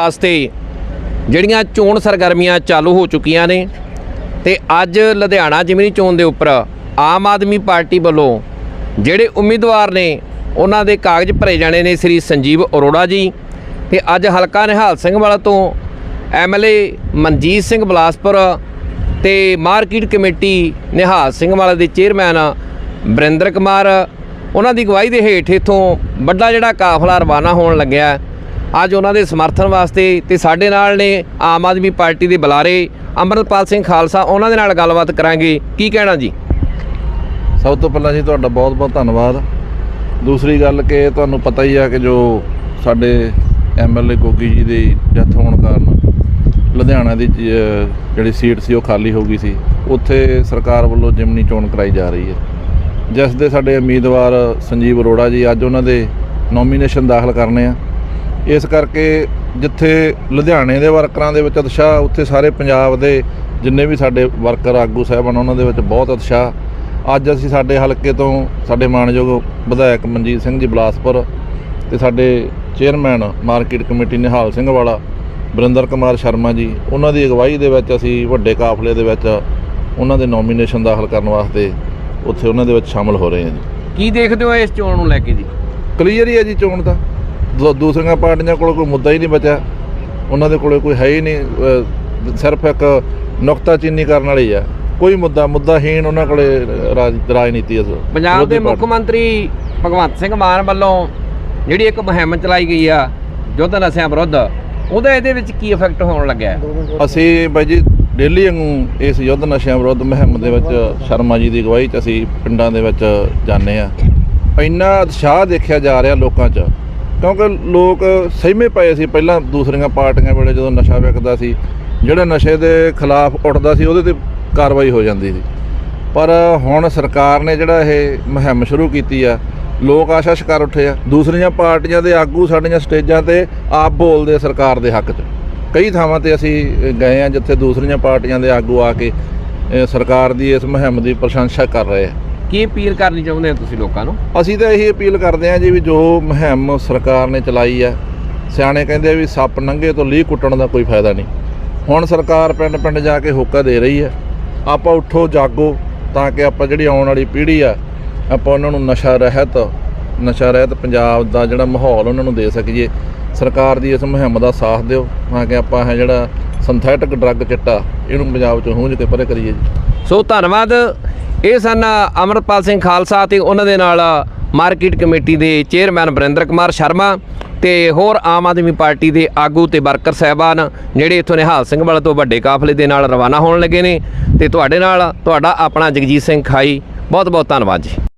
ਵਾਸਤੇ ਜਿਹੜੀਆਂ ਚੋਣ ਸਰਗਰਮੀਆਂ ਚਾਲੂ ਹੋ ਚੁੱਕੀਆਂ ਨੇ ਤੇ ਅੱਜ ਲੁਧਿਆਣਾ ਜ਼ਿਮਨੀ ਚੋਣ ਦੇ ਉੱਪਰ ਆਮ ਆਦਮੀ ਪਾਰਟੀ ਵੱਲੋਂ ਜਿਹੜੇ ਉਮੀਦਵਾਰ ਨੇ ਉਹਨਾਂ ਦੇ ਕਾਗਜ਼ ਭਰੇ ਜਾਣੇ ਨੇ ਸ੍ਰੀ ਸੰਜੀਵ ਅਰੋੜਾ ਜੀ ਤੇ ਅੱਜ ਹਲਕਾ ਨਿਹਾਲ ਸਿੰਘ ਵਾਲਾ ਤੋਂ ਐਮਐਲਏ ਮਨਜੀਤ ਸਿੰਘ ਬਲਾਸਪੁਰ ਤੇ ਮਾਰਕੀਟ ਕਮੇਟੀ ਨਿਹਾਲ ਸਿੰਘ ਵਾਲਾ ਦੇ ਚੇਅਰਮੈਨ ਬਰਿੰਦਰ ਕੁਮਾਰ, ਉਹਨਾਂ ਦੀ ਅਗਵਾਈ ਦੇ ਹੇਠ ਇਥੋਂ ਵੱਡਾ ਜਿਹੜਾ ਕਾਫਲਾ ਰਵਾਨਾ ਹੋਣ ਲੱਗਿਆ। ਅੱਜ ਉਹਨਾਂ ਦੇ ਸਮਰਥਨ ਵਾਸਤੇ ਤੇ ਸਾਡੇ ਨਾਲ ਨੇ ਆਮ ਆਦਮੀ ਪਾਰਟੀ ਦੇ ਬੁਲਾਰੇ ਅਮਰਪਾਲ ਸਿੰਘ ਖਾਲਸਾ, ਉਹਨਾਂ ਦੇ ਨਾਲ ਗੱਲਬਾਤ ਕਰਾਂਗੇ। ਕੀ ਕਹਿਣਾ ਜੀ? ਸਭ ਤੋਂ ਪਹਿਲਾਂ ਜੀ ਤੁਹਾਡਾ ਬਹੁਤ-ਬਹੁਤ ਧੰਨਵਾਦ। ਦੂਸਰੀ ਗੱਲ ਕਿ ਤੁਹਾਨੂੰ ਪਤਾ ਹੀ ਆ ਕਿ ਜੋ ਸਾਡੇ ਐਮਐਲਏ ਗੋਗੀ ਜੀ ਦੀ ਡੈਥ ਹੋਣ ਕਾਰਨ ਲੁਧਿਆਣਾ ਦੀ ਜਿਹੜੀ ਸੀਟ ਸੀ ਉਹ ਖਾਲੀ ਹੋ ਗਈ ਸੀ। ਉੱਥੇ ਸਰਕਾਰ ਵੱਲੋਂ ਜਿਮਨੀ ਚੋਣ ਕਰਾਈ ਜਾ ਰਹੀ ਹੈ। ਜਿਸ ਦੇ ਸਾਡੇ ਉਮੀਦਵਾਰ ਸੰਜੀਵ ਅਰੋੜਾ ਜੀ ਅੱਜ ਉਹਨਾਂ ਦੇ ਨੋਮੀਨੇਸ਼ਨ ਦਾਖਲ ਕਰਨੇ ਆ। ਇਸ ਕਰਕੇ ਜਿੱਥੇ ਲੁਧਿਆਣੇ ਦੇ ਵਰਕਰਾਂ ਦੇ ਵਿੱਚ ਉਤਸ਼ਾਹ ਉੱਥੇ ਸਾਰੇ ਪੰਜਾਬ ਦੇ ਜਿੰਨੇ ਵੀ ਸਾਡੇ ਵਰਕਰ ਆਗੂ ਸਾਹਿਬਾਨ ਉਹਨਾਂ ਦੇ ਵਿੱਚ ਬਹੁਤ ਉਤਸ਼ਾਹ। ਅੱਜ ਅਸੀਂ ਸਾਡੇ ਹਲਕੇ ਤੋਂ ਸਾਡੇ ਮਾਣਯੋਗ ਵਿਧਾਇਕ ਮਨਜੀਤ ਸਿੰਘ ਜੀ ਬਲਾਸਪੁਰ ਤੇ ਸਾਡੇ chairman market committee Nihal Singh Wala Barinder Kumar Sharma ji ਉਹਨਾਂ ਦੀ ਅਗਵਾਈ ਦੇ ਵਿੱਚ ਅਸੀਂ ਵੱਡੇ ਕਾਫਲੇ ਦੇ ਵਿੱਚ ਉਹਨਾਂ ਦੇ ਨੋਮੀਨੇਸ਼ਨ ਦਾਖਲ ਕਰਨ ਵਾਸਤੇ ਉੱਥੇ ਉਹਨਾਂ ਦੇ ਵਿੱਚ ਸ਼ਾਮਲ ਹੋ ਰਹੇ ਹਾਂ ਜੀ। ਕੀ ਦੇਖਦੇ ਹੋ ਇਸ ਚੋਣ ਨੂੰ ਲੈ ਕੇ ਜੀ? ਕਲੀਅਰ ਹੀ ਹੈ ਜੀ ਚੋਣ ਦੂ- ਦੂਸਰੀਆਂ ਪਾਰਟੀਆਂ ਕੋਲ ਕੋਈ ਮੁੱਦਾ ਹੀ ਨਹੀਂ ਬਚਿਆ। ਉਹਨਾਂ ਦੇ ਕੋਲੇ ਕੋਈ ਹੈ ਹੀ ਨਹੀਂ ਸਿਰਫ ਇੱਕ ਨੁਕਤਾਚੀਨੀ ਕਰਨ ਵਾਲੀ ਆ। ਕੋਈ ਮੁੱਦਾ ਮੁੱਦਾਹੀਣ ਉਹਨਾਂ ਕੋਲੇ ਰਾਜ- ਰਾਜਨੀਤੀ ਹੈ ਪੰਜਾਬ ਦੇ ਮੁੱਖ। ਮੰਤਰੀ ਭਗਵੰਤ ਸਿੰਘ ਮਾਨ ਵੱਲੋਂ ਜਿਹੜੀ ਇੱਕ ਮੁਹਿੰਮ ਚਲਾਈ ਗਈ ਆ ਯੁੱਧ ਨਸ਼ਿਆਂ ਵਿਰੁੱਧ ਉਹਦਾ ਇਹਦੇ ਵਿੱਚ ਕੀ ਇਫੈਕਟ ਹੋਣ ਲੱਗਿਆ? ਅਸੀਂ ਬਾਈ ਜੀ ਡੇਲੀ ਵਾਂਗੂ ਇਸ ਯੁੱਧ ਨਸ਼ਿਆਂ ਵਿਰੁੱਧ ਮੁਹਿੰਮ ਦੇ ਵਿੱਚ ਸ਼ਰਮਾ ਜੀ ਦੀ ਅਗਵਾਈ 'ਚ ਅਸੀਂ ਪਿੰਡਾਂ ਦੇ ਵਿੱਚ ਜਾਂਦੇ ਆ ਇੰਨਾ ਉਤਸ਼ਾਹ ਦੇਖਿਆ ਜਾ ਰਿਹਾ ਲੋਕਾਂ 'ਚ। ਕਿਉਂਕਿ ਲੋਕ ਸਹਿਮੇ ਪਏ ਸੀ ਪਹਿਲਾਂ ਦੂਸਰੀਆਂ ਪਾਰਟੀਆਂ ਵੇਲੇ ਜਦੋਂ ਨਸ਼ਾ ਵਿਕਦਾ ਸੀ, ਜਿਹੜਾ ਨਸ਼ੇ ਦੇ ਖਿਲਾਫ ਉੱਠਦਾ ਸੀ ਉਹਦੇ ਤੇ ਕਾਰਵਾਈ ਹੋ ਜਾਂਦੀ ਸੀ। ਪਰ ਹੁਣ ਸਰਕਾਰ ਨੇ ਜਿਹੜਾ ਇਹ ਮੁਹਿੰਮ ਸ਼ੁਰੂ ਕੀਤੀ ਆ, ਲੋਕ ਆਸ਼ਾ ਸ਼ਿਕਾਰ ਉੱਠੇ ਆ। ਦੂਸਰੀਆਂ ਪਾਰਟੀਆਂ ਦੇ ਆਗੂ ਸਾਡੀਆਂ ਸਟੇਜਾਂ ਤੇ ਆਪ ਬੋਲਦੇ ਆ ਸਰਕਾਰ ਦੇ ਹੱਕ 'ਚ। ਕਈ ਥਾਵਾਂ ਤੇ ਅਸੀਂ ਗਏ ਆ ਜਿੱਥੇ ਦੂਸਰੀਆਂ ਪਾਰਟੀਆਂ ਦੇ ਆਗੂ ਆ ਕੇ ਸਰਕਾਰ ਦੀ ਇਸ ਮੁਹਿੰਮ ਦੀ ਪ੍ਰਸ਼ੰਸਾ ਕਰ ਰਹੇ ਆ। ਕੀ ਅਪੀਲ ਕਰਨੀ ਚਾਹੁੰਦੇ ਹੋ ਤੁਸੀਂ ਲੋਕਾਂ ਨੂੰ? ਅਸੀਂ ਤਾਂ ਇਹੀ ਅਪੀਲ ਕਰਦੇ ਹਾਂ ਜੀ ਵੀ ਜੋ ਮੁਹਿੰਮ ਸਰਕਾਰ ਨੇ ਚਲਾਈ ਹੈ ਸਿਆਣੇ ਕਹਿੰਦੇ ਵੀ ਸੱਪ ਨੰਗੇ ਤੋਂ ਲੀਹ ਕੁੱਟਣ ਦਾ ਕੋਈ ਫਾਇਦਾ ਨਹੀਂ। ਹੁਣ ਸਰਕਾਰ ਪਿੰਡ ਪਿੰਡ ਜਾ ਕੇ ਹੋਕਾ ਦੇ ਰਹੀ ਹੈ ਆਪਾਂ ਉੱਠੋ, ਜਾਗੋ ਤਾਂ ਕਿ ਆਪਾਂ ਜਿਹੜੀ ਆਉਣ ਵਾਲੀ ਪੀੜ੍ਹੀ ਆ, ਆਪਾਂ ਉਹਨਾਂ ਨੂੰ ਨਸ਼ਾ ਰਹਿਤ ਨਸ਼ਾ ਰਹਿਤ ਪੰਜਾਬ ਦਾ ਜਿਹੜਾ ਮਾਹੌਲ ਉਹਨਾਂ ਨੂੰ ਦੇ ਸਕੀਏ। ਸਰਕਾਰ ਦੀ ਇਸ ਮੁਹਿੰਮ ਦਾ ਸਾਥ ਦਿਓ ਤਾਂ ਕਿ ਆਪਾਂ ਇਹ ਜਿਹੜਾ ਸਿੰਥੈਟਿਕ ਡਰੱਗ ਚਿੱਟਾ, ਇਹਨੂੰ ਪੰਜਾਬ ਚੋਂ ਹੂੰਝ ਕੇ ਪਰੇ ਕਰੀਏ ਜੀ। ਸੋ ਧੰਨਵਾਦ। ਇਹ ਸਨ ਅਮਰਪਾਲ ਸਿੰਘ ਖਾਲਸਾ ਤੇ ਉਹਨਾਂ ਦੇ ਨਾਲ ਮਾਰਕੀਟ ਕਮੇਟੀ ਦੇ ਚੇਅਰਮੈਨ ਬਰਿੰਦਰ ਕੁਮਾਰ ਸ਼ਰਮਾ ਤੇ ਹੋਰ ਆਮ ਆਦਮੀ ਪਾਰਟੀ ਦੇ ਆਗੂ ਤੇ ਵਰਕਰ ਸਹਿਬਾਨ ਜਿਹੜੇ ਇੱਥੋਂ ਨਿਹਾਲ ਸਿੰਘ ਵਾਲਾ ਤੋਂ ਵੱਡੇ ਕਾਫਲੇ ਦੇ ਨਾਲ ਰਵਾਨਾ ਹੋਣ ਲੱਗੇ ਨੇ ਤੇ ਤੁਹਾਡੇ ਨਾਲ, ਤੁਹਾਡਾ ਆਪਣਾ ਜਗਜੀਤ ਸਿੰਘ ਖਾਈ ਬਹੁਤ ਬਹੁਤ ਧੰਨਵਾਦ ਜੀ।